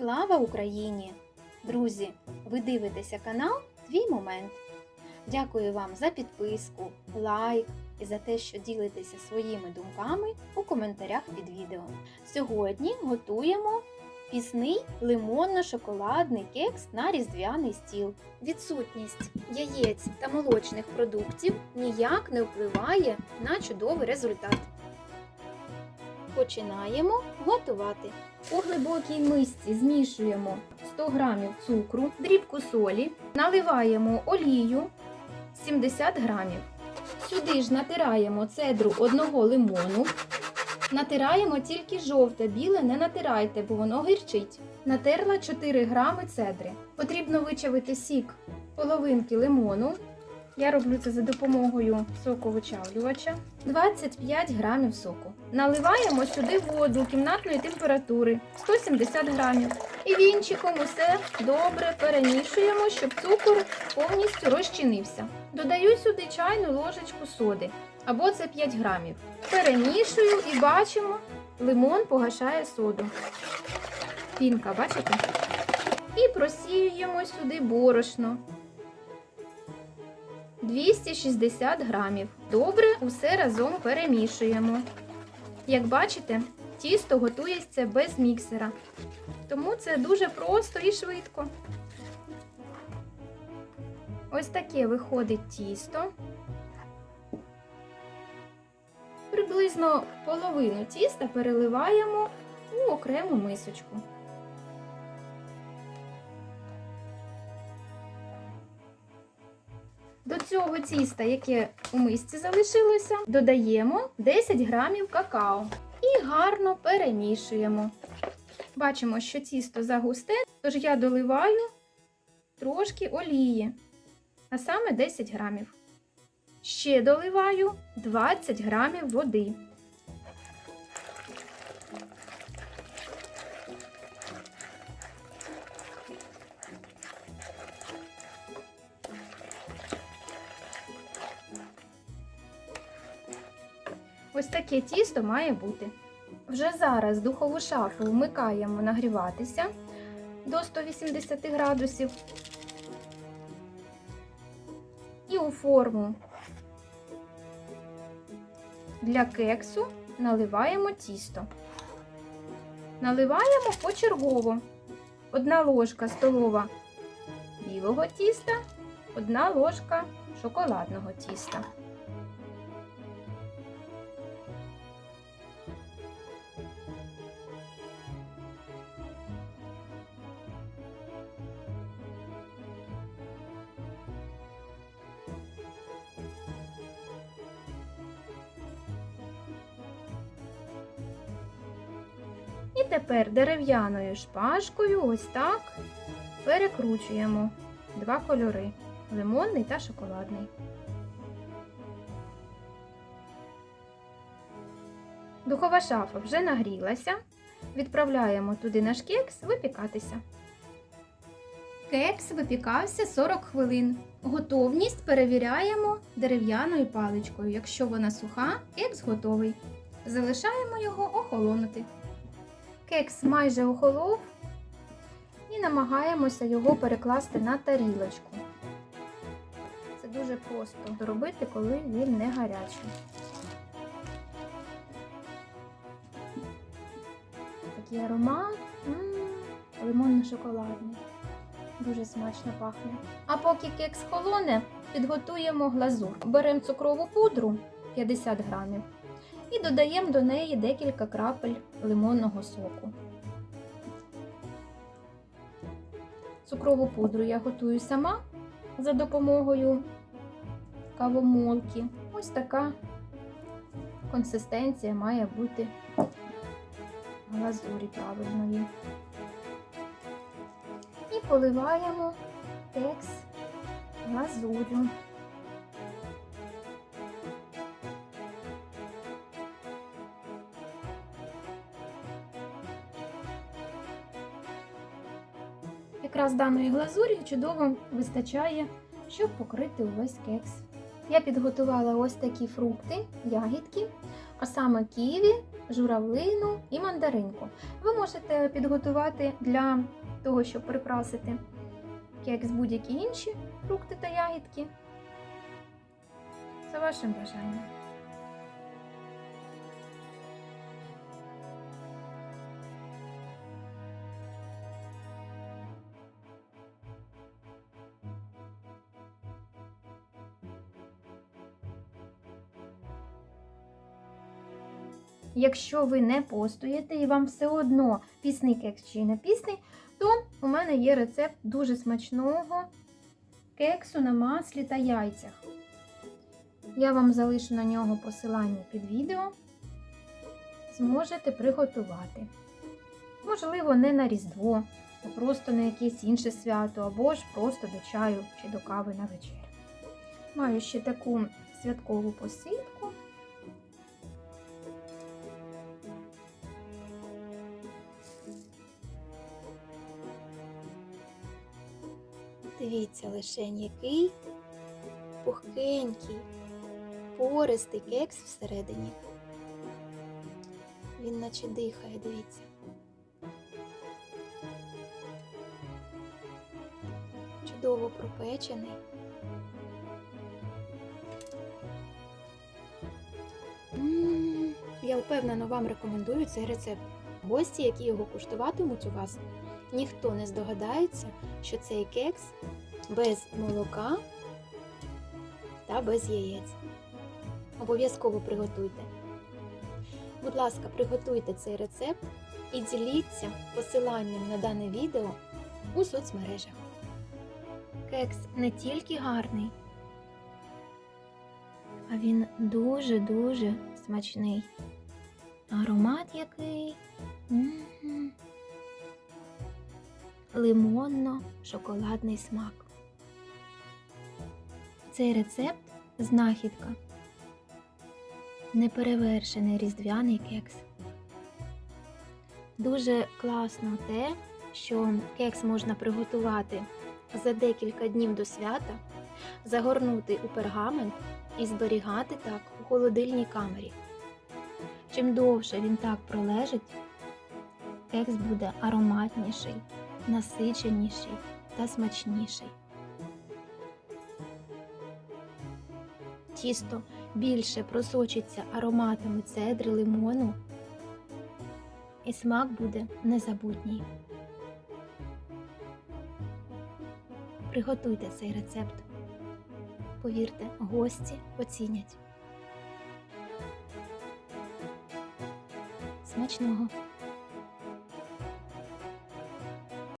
Слава Україні! Друзі, ви дивитеся канал Твій Момент. Дякую вам за підписку, лайк і за те, що ділитеся своїми думками у коментарях під відео. Сьогодні готуємо пісний лимонно-шоколадний кекс на різдвяний стіл. Відсутність яєць та молочних продуктів ніяк не впливає на чудовий результат. Починаємо готувати. У глибокій мисці змішуємо 100 г цукру, дрібку солі, наливаємо олію 70 грамів. Сюди ж натираємо цедру одного лимону. Натираємо тільки жовте, біле не натирайте, бо воно гірчить. Натерла 4 грами цедри. Потрібно вичавити сік половинки лимону. Я роблю це за допомогою соковичавлювача. 25 грамів соку. Наливаємо сюди воду кімнатної температури 170 грамів. І вінчиком усе добре перемішуємо, щоб цукор повністю розчинився. Додаю сюди чайну ложечку соди або це 5 грамів. Перемішую і бачимо, лимон погашає соду. Пінка, бачите? І просіюємо сюди борошно. 260 грамів. Добре усе разом перемішуємо. Як бачите, тісто готується без міксера. Тому це дуже просто і швидко. Ось таке виходить тісто. Приблизно половину тіста переливаємо у окрему мисочку. До цього тіста, яке у мисці залишилося, додаємо 10 грамів какао і гарно перемішуємо. Бачимо, що тісто загусте, тож я доливаю трошки олії, а саме 10 грамів. Ще доливаю 20 грамів води. Ось таке тісто має бути. Вже зараз духову шафу вмикаємо нагріватися до 180 градусів. І у форму для кексу наливаємо тісто. Наливаємо почергово. Одна ложка столова білого тіста, одна ложка шоколадного тіста. І тепер дерев'яною шпажкою ось так перекручуємо два кольори лимонний та шоколадний. Духова шафа вже нагрілася. Відправляємо туди наш кекс випікатися. Кекс випікався 40 хвилин. Готовність перевіряємо дерев'яною паличкою. Якщо вона суха, кекс готовий. Залишаємо його охолонути. Кекс майже охолов і намагаємося його перекласти на тарілочку. Це дуже просто зробити, коли він не гарячий. Такий аромат лимонно-шоколадний. Дуже смачно пахне. А поки кекс холоне, підготуємо глазур. Беремо цукрову пудру 50 грамів і додаємо до неї декілька крапель лимонного соку. Цукрову пудру я готую сама за допомогою кавомолки. Ось така консистенція має бути глазурі правильної. І поливаємо кекс глазурю. Якраз даної глазурі чудово вистачає, щоб покрити увесь кекс. Я підготувала ось такі фрукти, ягідки. а саме ківі, журавлину і мандаринку. Ви можете підготувати для того, щоб прикрасити кекс будь-які інші фрукти та ягідки. За вашим бажанням. Якщо ви не постуєте і вам все одно пісний кекс чи не пісний, то у мене є рецепт дуже смачного кексу на маслі та яйцях. Я вам залишу на нього посилання під відео. Зможете приготувати. Можливо, не на Різдво, а просто на якесь інше свято, або ж просто до чаю чи до кави на вечерю. Маю ще таку святкову посипку. Дивіться лишень, який пухкенький, пористий кекс всередині. Він наче дихає, дивіться. Чудово пропечений. Я впевнено вам рекомендую цей рецепт. Гості, які його куштуватимуть у вас, ніхто не здогадається, що цей кекс без молока та без яєць. Обов'язково приготуйте. Будь ласка, приготуйте цей рецепт і діліться посиланням на дане відео у соцмережах. Кекс не тільки гарний, а він дуже-дуже смачний. Аромат який М-м. Лимонно-шоколадний смак. Цей рецепт знахідка. Неперевершений різдвяний кекс. Дуже класно те, що кекс можна приготувати за декілька днів до свята, загорнути у пергамент і зберігати так у холодильній камері. Чим довше він так пролежить, кекс буде ароматніший, насиченіший та смачніший. Тісто більше просочиться ароматами цедри, лимону, і смак буде незабутній. Приготуйте цей рецепт. Повірте, гості оцінять. Смачного!